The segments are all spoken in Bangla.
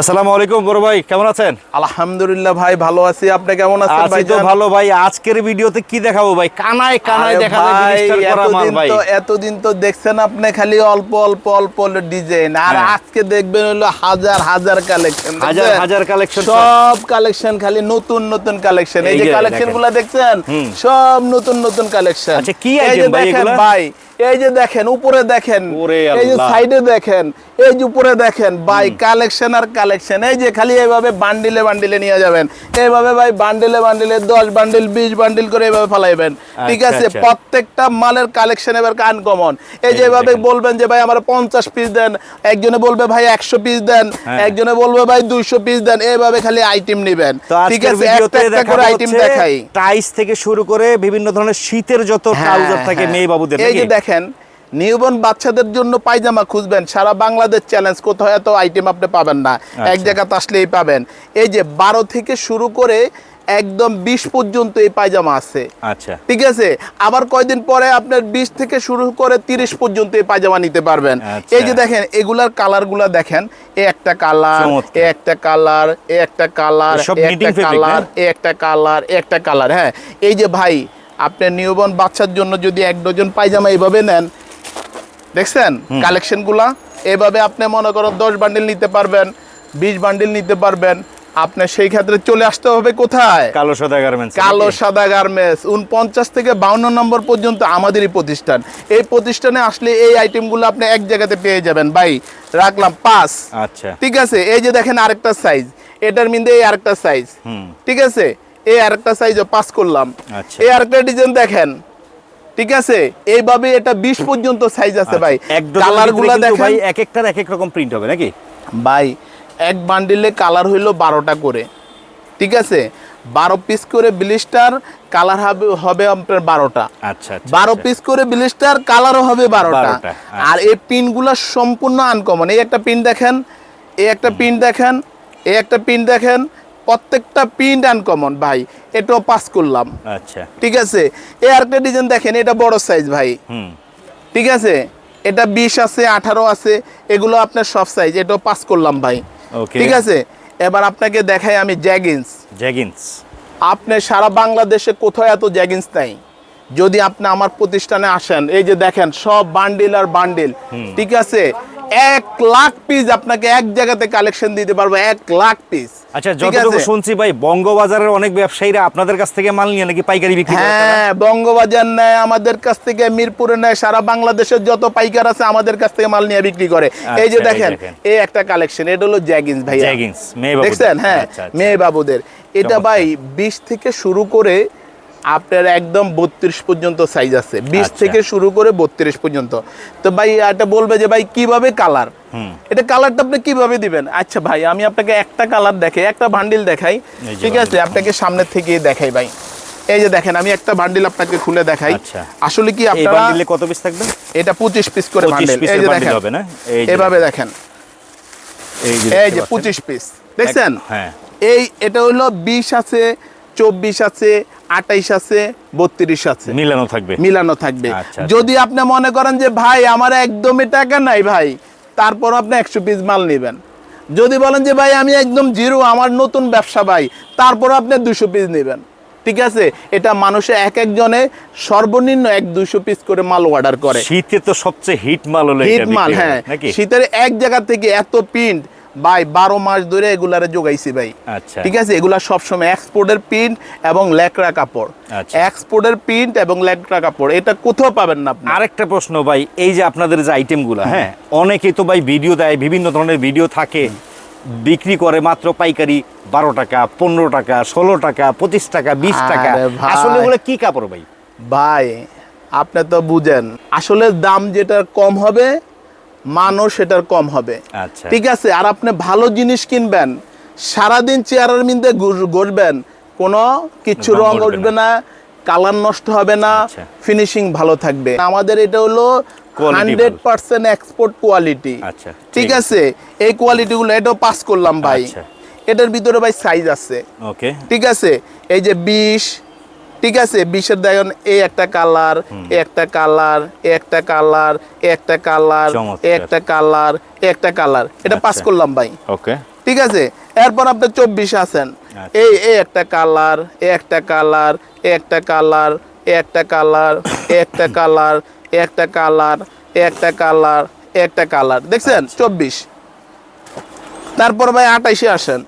আসসালামু আলাইকুম বড় ভাই কেমন আছেন? আলহামদুলিল্লাহ ভাই ভালো আছি। আপনি কেমন আছেন ভাই তো ভালো ভাই আজকের ভিডিওতে কি দেখাবো ভাই? কানায় কানায় দেখা তো এতদিন তো দেখছেন আপনি খালি অল্প অল্প অল্প ডিজাইন। আর হ্যাঁ। আজকে দেখবেন হলো হাজার হাজার কালেকশন হাজার হাজার কালেকশন সব কালেকশন খালি নতুন নতুন কালেকশন এই যে কালেকশন দেখেন। গুলা দেখছেন? সব নতুন নতুন কালেকশন আচ্ছা, কি এই যে ভাই দেখেন ভাই এই যে দেখেন উপরে দেখেন। এই যে সাইডে দেখেন এই যে উপরে দেখেন ভাই কালেকশন আর কালেকশন এই যে খালি এইভাবে বান্ডিলে বান্ডিলে নিয়ে যাবেন। এইভাবে ভাই বান্ডিলে বান্ডিলে দশ বান্ডিল বিশ বান্ডিল করে এইভাবে ফেলাইবেন। ঠিক আচ্ছা, আছে? আচ্ছা। প্রত্যেকটা মালের কালেকশন এবার আনকমন এই যে এভাবে বলবেন যে ভাই আমার পঞ্চাশ পিস দেন। একজনে বলবে ভাই একশো পিস দেন। হ্যাঁ। একজনে বলবে ভাই দুইশো পিস দেন। এইভাবে খালি আইটেম নেবেন। ঠিক আছে? একটা একটা করে আইটেম দেখাই। টাইস থেকে শুরু করে বিভিন্ন ধরনের শীতের যত ট্রাউজার থাকে হ্যাঁ, মেয়ে বাবুদের এই যে দেখেন নিউবর্ন বাচ্চাদের জন্য পায়জামা খুঁজবেন। সারা বাংলাদেশ চ্যালেঞ্জ কোথাও এত আইটেম আপনি পাবেন না। এক আচ্ছা। জায়গাতে আসলেই পাবেন। এই যে বারো থেকে শুরু করে একদম বিশ পর্যন্ত এই পায়জামা আছে। আচ্ছা। ঠিক আছে? আবার কয়দিন পরে আপনার বিশ থেকে শুরু করে তিরিশ পর্যন্ত এই পায়জামা নিতে পারবেন। আচ্ছা। এই যে দেখেন এগুলার কালারগুলা দেখেন। এ একটা কালার এ একটা কালার এ একটা কালার একটা কালার এ একটা কালার একটা কালার হ্যাঁ। এই যে ভাই আপনার নিউবর্ন বাচ্চার জন্য যদি এক ডজন পায়জামা এইভাবে নেন দেখছেন? কালেকশনগুলা? এভাবে আপনি মনে করেন দশ বান্ডিল নিতে পারবেন বিশ বান্ডিল নিতে পারবেন। আপনার সেই ক্ষেত্রে চলে আসতে হবে কোথায়? কালো সাদা গার্মেন্টস কালো সাদা গার্মেন্টস উনপঞ্চাশ থেকে বাউন্ন নম্বর পর্যন্ত আমাদেরই প্রতিষ্ঠান। এই প্রতিষ্ঠানে আসলে এই আইটেমগুলো আপনি এক জায়গাতে পেয়ে যাবেন। ভাই রাখলাম পাঁচ। আচ্ছা। ঠিক আছে এই যে দেখেন আরেকটা সাইজ এটার মধ্যে এই আরেকটা সাইজ ঠিক আছে এই আরেকটা সাইজও পাস করলাম। আচ্ছা। এই আরেকটা ডিজাইন দেখেন। ঠিক আছে? এইভাবে এটা বিশ পর্যন্ত সাইজ আছে ভাই। আচ্ছা, কালারগুলা দেখেন ভাই এক একটার এক এক রকম প্রিন্ট হবে নাকি? ভাই এক বান্ডিলে কালার হইল বারোটা করে। ঠিক আছে? বারো পিস করে ব্লিস্টার কালার হবে হবে আপনার বারোটা। আচ্ছা আচ্ছা বারো আচ্ছা। পিস করে ব্লিস্টার কালারও হবে বারোটা। বারোটা, আচ্ছা। আর এই পিনগুলো সম্পূর্ণ আনকমন এই একটা পিন দেখেন এই একটা পিন দেখেন এই একটা পিন দেখেন প্রত্যেকটা পিন আনকমন ভাই। এটাও পাস করলাম। আচ্ছা। ঠিক আছে? এই আরেকটা ডিজাইন দেখেন এটা বড় সাইজ ভাই। হুম। ঠিক আছে? এটা বিশ আছে আঠারো আছে এগুলো আপনার সব সাইজ এটাও পাস করলাম ভাই. ঠিক আছে? এবার আপনাকে দেখাই আমি জ্যাগিন্স জ্যাগিন্স আপনি সারা বাংলাদেশে কোথাও এত জ্যাগিন্স নাই। যদি আপনি আমার প্রতিষ্ঠানে আসেন এই যে দেখেন সব বান্ডিল আর বান্ডিল ঠিক আছে? এক লাখ পিস আপনাকে এক জায়গাতে কালেকশন দিতে পারব এক লাখ পিস আচ্ছা যতটুকু শুনছি ভাই বঙ্গবাজারের অনেক ব্যবসায়ীরা আপনাদের কাছ থেকে মাল নিয়ে নাকি পাইকারি বিক্রি হ্যাঁ বঙ্গবাজার নেয় আমাদের কাছ থেকে মিরপুরে নেয় সারা বাংলাদেশের যত পাইকার আছে আমাদের কাছ থেকে মাল নিয়ে বিক্রি করে। এই যে আচ্ছা, এই দেখেন দেখেন। এই একটা কালেকশন এটা হলো জ্যাগিন্স ভাই Jaggins, মেয়ে দেখছেন? হ্যাঁ আচ্ছা, আচ্ছা। মেয়ে বাবুদের। এটা ভাই বিশ থেকে শুরু করে আপনার একদম বত্রিশ পর্যন্ত সাইজ আছে। বিশ আচ্ছা। থেকে শুরু করে বত্রিশ পর্যন্ত। তো ভাই এটা বলবে যে ভাই কীভাবে কালার। এটা কালারটা আপনি কীভাবে দিবেন? আচ্ছা ভাই আমি আপনাকে একটা কালার দেখাই একটা বান্ডিল দেখাই। ঠিক আছে আপনাকে সামনের থেকে দেখাই ভাই। এই যে দেখেন আমি একটা বান্ডিল আপনাকে খুলে দেখাই। আচ্ছা। আসলে কি আপনারা বান্ডিলে কত পিস থাকবে? এটা পঁচিশ পিস করে 25 বান্ডিল এই যে দেখেন হবে না? এভাবে দেখেন। এই যে এই দেখতে যে পাচ্ছেন। পঁচিশ পিস দেখছেন? হ্যাঁ। এই এটা হলো বিশ আছে চব্বিশ আছে আটাইশ আছে বত্রিশ আছে। মিলানো থাকবে। মিলানো থাকবে। আচ্ছা, আচ্ছা। যদি আপনি মনে করেন যে ভাই আমার একদমই টাকা নাই ভাই তারপর আপনি একশো পিস মাল নেবেন। যদি বলেন যে ভাই আমি একদম জিরো আমার নতুন ব্যবসা ভাই তারপর আপনি দুশো পিস নেবেন। ঠিক আছে? এটা মানুষে এক একজনে সর্বনিম্ন এক দুশো পিস করে মাল অর্ডার করে। শীতে তো সবচেয়ে হিট মাল হলো হিট মাল হ্যাঁ শীতের এক জায়গা থেকে এত প্রিন্ট ভাই বারো মাস ধরে এগুলারে যোগাইছি ভাই। আচ্ছা। ঠিক আছে? এগুলা সবসময় এক্সপোর্টের প্রিন্ট এবং ল্যাকড়া কাপড়। আচ্ছা। এক্সপোর্টের প্রিন্ট এবং ল্যাকড়া কাপড় এটা কোথাও পাবেন না আপনি। আরেকটা প্রশ্ন ভাই এই যে আপনাদের যে আইটেমগুলো হ্যাঁ। অনেকেই তো ভাই ভিডিও দেয় বিভিন্ন ধরনের ভিডিও থাকে বিক্রি করে মাত্র পাইকারি বারো টাকা পনেরো টাকা ষোলো টাকা পঁচিশ টাকা বিশ টাকা। আসলে ওগুলো কি কাপড় ভাই? ভাই আপনি তো বুঝেন আসলে দাম যেটা কম হবে মানও সেটার কম হবে। আচ্ছা। ঠিক আছে আর আপনি ভালো জিনিস কিনবেন সারাদিন চেয়ারের মধ্যে ঘুরবেন কোনো কিচ্ছু রং উঠবে না কালার নষ্ট হবে না আচ্ছা। ফিনিশিং ভালো থাকবে। আমাদের এটা হলো হান্ড্রেড পার্সেন্ট এক্সপোর্ট কোয়ালিটি আচ্ছা, ঠিক ঠিক আছে। এই কোয়ালিটিগুলো এটাও পাস করলাম ভাই। আচ্ছা। এটার ভিতরে ভাই সাইজ আছে। ঠিক আছে এই যে বিশ ঠিক আছে বিশের দেখেন এই একটা কালার একটা কালার একটা কালার একটা কালার একটা কালার একটা কালার এটা পাস আচ্ছা। করলাম ভাই ওকে ঠিক আছে এরপর আপনি চব্বিশ আছেন আচ্ছা। এই এই একটা কালার একটা কালার একটা কালার একটা কালার একটা কালার একটা কালার একটা কালার একটা কালার দেখছেন আচ্ছা। চব্বিশ তারপর ভাই আঠাইশে আসেন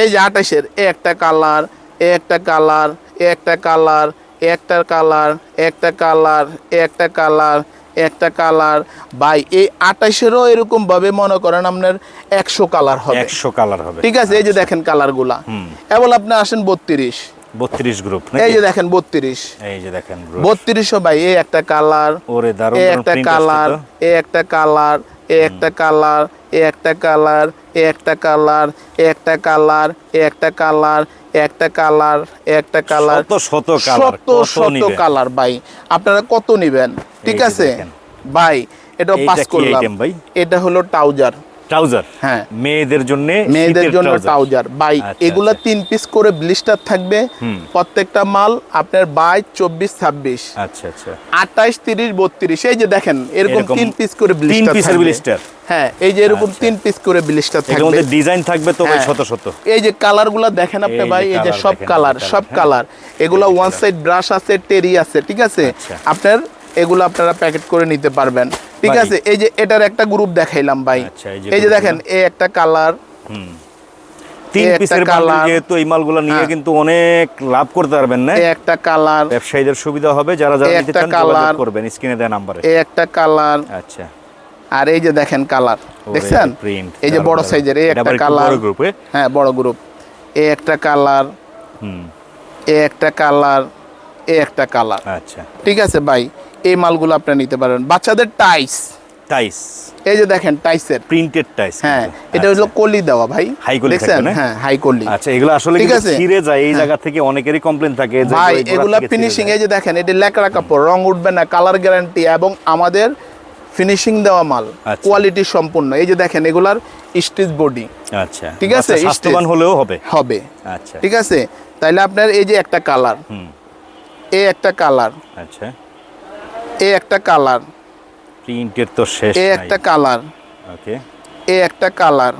এই যে আঠাইশের এ একটা কালার একটা কালার একটা কালার একটা কালার একটা কালার একটা কালার একটা কালার ভাই এই আঠাইশেরও এরকম ভাবে মনে করেন আপনার একশো কালার হবে একশো কালার হবে ঠিক আছে এই যে দেখেন কালারগুলা হুম। এবার আপনি আসেন বত্রিশ বত্রিশ গ্রুপ এই যে দেখেন বত্রিশ এই যে দেখেন বত্রিশও ভাই এই একটা কালার ওরে দারুণ এ একটা কালার আসছে তো। এ একটা কালার এ একটা কালার এ একটা কালার এ একটা কালার একটা কালার এ একটা কালার একটা কালার একটা কালার। শত শত কালার। শত শত কালার ভাই। আপনারা কত নেবেন? ঠিক আছে। ভাই এটা পাস করলাম? এটা হলো ট্রাউজার ট্রাউজার? হ্যাঁ। মেয়েদের জন্য মেয়েদের জন্য ট্রাউজার। বাই আচ্ছা, এগুলা আচ্ছা। তিন পিস করে ব্লিস্টার থাকবে। প্রত্যেকটা মাল আপনার বাইশ চব্বিশ ছাব্বিশ। আচ্ছা আচ্ছা। আঠাইশ তিরিশ বত্রিশ এই যে দেখেন এরকম তিন পিস করে ব্লিস্টার হ্যাঁ এই যে এরকম আচ্ছা। তিন পিস করে ব্লিস্টার থাকবে। ডিজাইন থাকবে তো ভাই হ্যাঁ। শত শত। এই যে কালারগুলা দেখেন আপনি ভাই এই যে সব কালার সব। কালার এগুলা ওয়ান সাইড ব্রাশ আছে টেরি আছে ঠিক আছে। আপনার এগুলো আপনারা প্যাকেট করে নিতে পারবেন। ঠিক আছে এই যে এটার একটা গ্রুপ দেখাইলাম ভাই। আচ্ছা, এই যে দেখেন এই একটা কালার হুম। তিন এই পিসের বান্ডেল যেহেতু এই মালগুলো নিয়ে হ্যাঁ। কিন্তু অনেক লাভ করতে পারবেন না? একটা কালার ব্যবসায়ীদের সুবিধা হবে যারা যারা নিতে চান যোগাযোগ করবেন স্ক্রিনে দেওয়া নাম্বারে। এই একটা কালার আচ্ছা। আর এই যে দেখেন কালার দেখছেন? এই যে বড় সাইজের এই একটা কালার গ্রুপে হ্যাঁ বড় গ্রুপ এই একটা কালার হুম। এই একটা কালার এই একটা কালার আচ্ছা। ঠিক আছে ভাই। এই মালগুলো আপনি নিতে পারেন। বাচ্চাদের টাইস। টাইস। এই যে দেখেন টাইসের। প্রিন্টেড টাইস হ্যাঁ এটা হলো কলি দেওয়া ভাই। হাই কলি দেখছেন? হ্যাঁ হাই কলি। আচ্ছা এগুলো আসলে ঠিক আছে? ছিঁড়ে যায়। এই জায়গা থেকে অনেকেরই কমপ্লেন থাকে যে ভাই এগুলা ফিনিশিং। এই যে দেখেন এটা লেকড়া কাপড় রং উঠবে না কালার গ্যারান্টি এবং আমাদের ফিনিশিং দেওয়া মাল আচ্ছা। কোয়ালিটি সম্পূর্ণ। এই যে দেখেন এগুলার স্টিচ বডি আচ্ছা। ঠিক আছে, স্টেজ। হলেও হবে। হবে। আচ্ছা। ঠিক আছে? তাইলে আপনার এই যে একটা কালার হুম। এই একটা কালার আচ্ছা। এই একটা কালার। প্রিন্টের তো শেষ নাই। একটা কালার। ওকে। এই একটা কালার।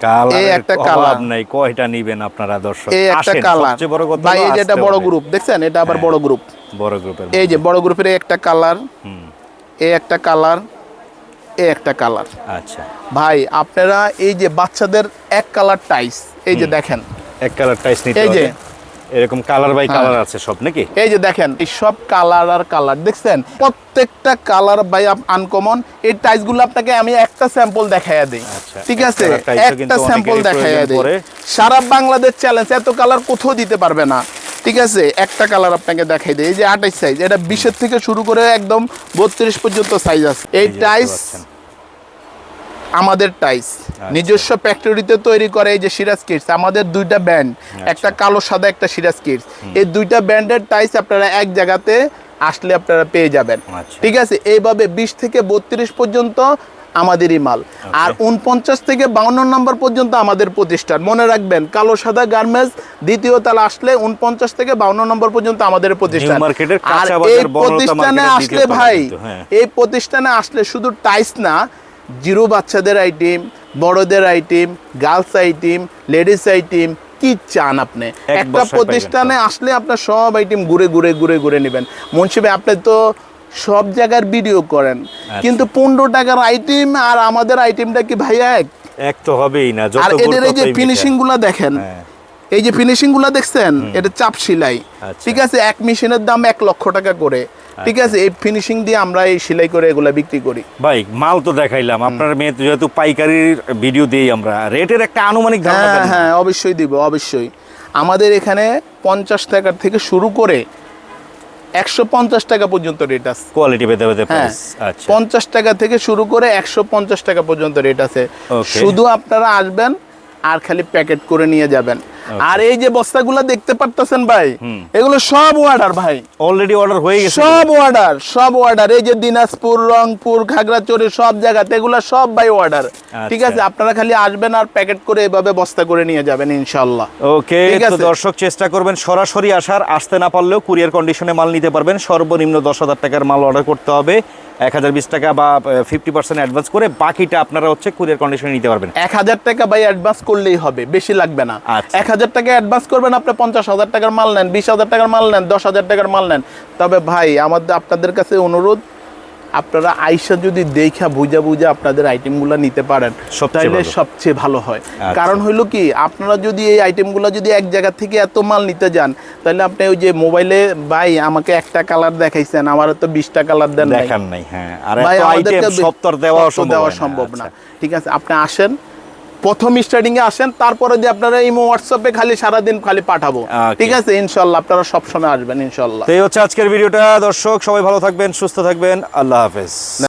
কালার একটা অভাব নাই কয়টা নিবেন আপনারা দর্শক? এই একটা কালার। সবচেয়ে বড় কথা ভাই এটা আসতে বড় গ্রুপ দেখছেন? এটা আবার হ্যাঁ। বড় গ্রুপ বড় গ্রুপের এই যে বড় গ্রুপের একটা কালার। হুম। এই একটা কালার। এই একটা কালার। আচ্ছা। ভাই আপনারা এই যে বাচ্চাদের এক কালার টাইস এই যে দেখেন। এক কালার টাইস নিতে এই যে। এরকম কালার বাই। কালার আছে সব নাকি? এই যে দেখেন এই সব কালার আর কালার দেখছেন? প্রত্যেকটা কালার বাই আনকমন এই টাইসগুলো আপনাকে আমি একটা স্যাম্পল দেখাইয়া দিই। আচ্ছা, ঠিক আছে? একটা স্যাম্পল দেখাইয়া দিই। সারা বাংলাদেশ চ্যালেঞ্জ এত কালার কোথাও দিতে পারবে না। ঠিক আছে? একটা কালার আপনাকে দেখাই দিই। এই যে আঠাইশ সাইজ এটা বিশের থেকে শুরু করে একদম বত্রিশ পর্যন্ত সাইজ আছে। এই এই যে দেখতে টাইস পাচ্ছেন। আমাদের টাইস। নিজস্ব ফ্যাক্টরিতে তৈরি করে এই যে সিরাজ কিডস আমাদের দুইটা ব্যান্ড একটা কালো সাদা একটা সিরাজ কিডস এই দুইটা ব্যান্ডের টাইস আপনারা এক জায়গাতে আসলে আপনারা পেয়ে যাবেন। আচ্ছা। ঠিক আছে? এইভাবে বিশ থেকে বত্রিশ পর্যন্ত আমাদেরই মাল। আর উনপঞ্চাশ থেকে বাউন্ন নম্বর পর্যন্ত আমাদের প্রতিষ্ঠান। মনে রাখবেন কালো সাদা গার্মেন্টস দ্বিতীয় তালা আসলে উনপঞ্চাশ থেকে বাউন্ন নম্বর পর্যন্ত আমাদের প্রতিষ্ঠান। আর এই প্রতিষ্ঠানে আসলে ভাই হ্যাঁ। এই প্রতিষ্ঠানে আসলে শুধু টাইস না জিরো বাচ্চাদের আইটেম বড়দের item girls item ladies item কি চান আপনি? একটা প্রতিষ্ঠানে আসলে আপনার সব আইটেম ঘুরে ঘুরে ঘুরে ঘুরে নেবেন। মুন্সি আপনি তো সব জায়গার ভিডিও করেন। আচ্ছা। কিন্তু পনেরো টাকার আইটেম আর আমাদের আইটেমটা কি ভাই এক? এক তো হবেই না আর এদের এই যে ফিনিশিংগুলা দেখেন হ্যাঁ। এই যে ফিনিশিংগুলা দেখছেন এটা চাপ সেলাই। আচ্ছা। ঠিক আছে এক মেশিনের দাম এক লক্ষ টাকা করে। ঠিক আছে এই ফিনিশিং দিয়ে আমরা এই সেলাই করে এগুলা বিক্রি করি। ভাই মাল তো দেখাইলাম। আপনার মেয়ে যেহেতু পাইকারির ভিডিও দিই আমরা। রেটের একটা আনুমানিক হ্যাঁ হ্যাঁ অবশ্যই দিব অবশ্যই। আমাদের এখানে পঞ্চাশ টাকার থেকে শুরু করে একশো পঞ্চাশ টাকা পর্যন্ত রেট আছে। কোয়ালিটি পেতে পেতে হ্যাঁ আচ্ছা। পঞ্চাশ টাকা থেকে শুরু করে একশো পঞ্চাশ টাকা পর্যন্ত রেট আছে। শুধু আপনারা আসবেন আর খালি প্যাকেট করে নিয়ে যাবেন। আর এই যে বস্তাগুলো দেখতে পারতেছেন ভাই এগুলো সব অর্ডার ভাই। অলরেডি অর্ডার হয়ে গেছে সব অর্ডার সব অর্ডার এই যে দিনাজপুর রংপুর খাগড়াছড়ি সব জায়গাতে এগুলো সব বাই অর্ডার ঠিক আছে আচ্ছা। আপনারা খালি আসবেন আর প্যাকেট করে এভাবে বস্তা করে নিয়ে যাবেন ইনশাল্লাহ ওকে ঠিক তো আছে। দর্শক চেষ্টা করবেন সরাসরি আসার। আসতে না পারলেও কুরিয়ার কন্ডিশনে মাল নিতে পারবেন। সর্বনিম্ন দশ হাজার টাকার মাল অর্ডার করতে হবে। এক হাজার বিশ টাকা বা ফিফটি পার্সেন্ট অ্যাডভান্স করে বাকিটা আপনারা হচ্ছে কুরিয়ার কন্ডিশনে নিতে পারবেন। এক হাজার টাকা ভাই অ্যাডভান্স করলেই হবে বেশি লাগবে না। আচ্ছা। এক হাজার টাকা অ্যাডভান্স করবেন আপনি পঞ্চাশ হাজার টাকার মাল নেন বিশ হাজার টাকার মাল নেন দশ হাজার টাকার মাল নেন তবে ভাই আমাদের আপনাদের কাছে অনুরোধ আপনারা আইসা যদি দেখা বুঝা বুঝা আপনাদের আইটেমগুলো নিতে পারেন সবচেয়ে তাহলে সবচেয়ে ভালো হয় আচ্ছা। কারণ হইল কি আপনারা যদি এই আইটেমগুলো যদি এক জায়গা থেকে এত মাল নিতে যান তাহলে আপনি ওই যে মোবাইলে ভাই আমাকে একটা কালার দেখাইছেন আমার তো বিশটা কালার দেন নাই। দেখান নাই হ্যাঁ আর ভাই আমাদেরকে দেওয়া সম্ভব দেওয়া না। সম্ভব না আচ্ছা। ঠিক আছে আপনি আসেন প্রথম স্টার্টিং এ আসেন তারপরে যে আপনারা ইমো হোয়াটসঅ্যাপে খালি সারাদিন খালি পাঠাবো। ঠিক আছে ইনশাল্লাহ আপনারা সব সময় আসবেন ইনশাল্লাহ। এই হচ্ছে আজকের ভিডিওটা দর্শক সবাই ভালো থাকবেন সুস্থ থাকবেন। আল্লাহ হাফেজ।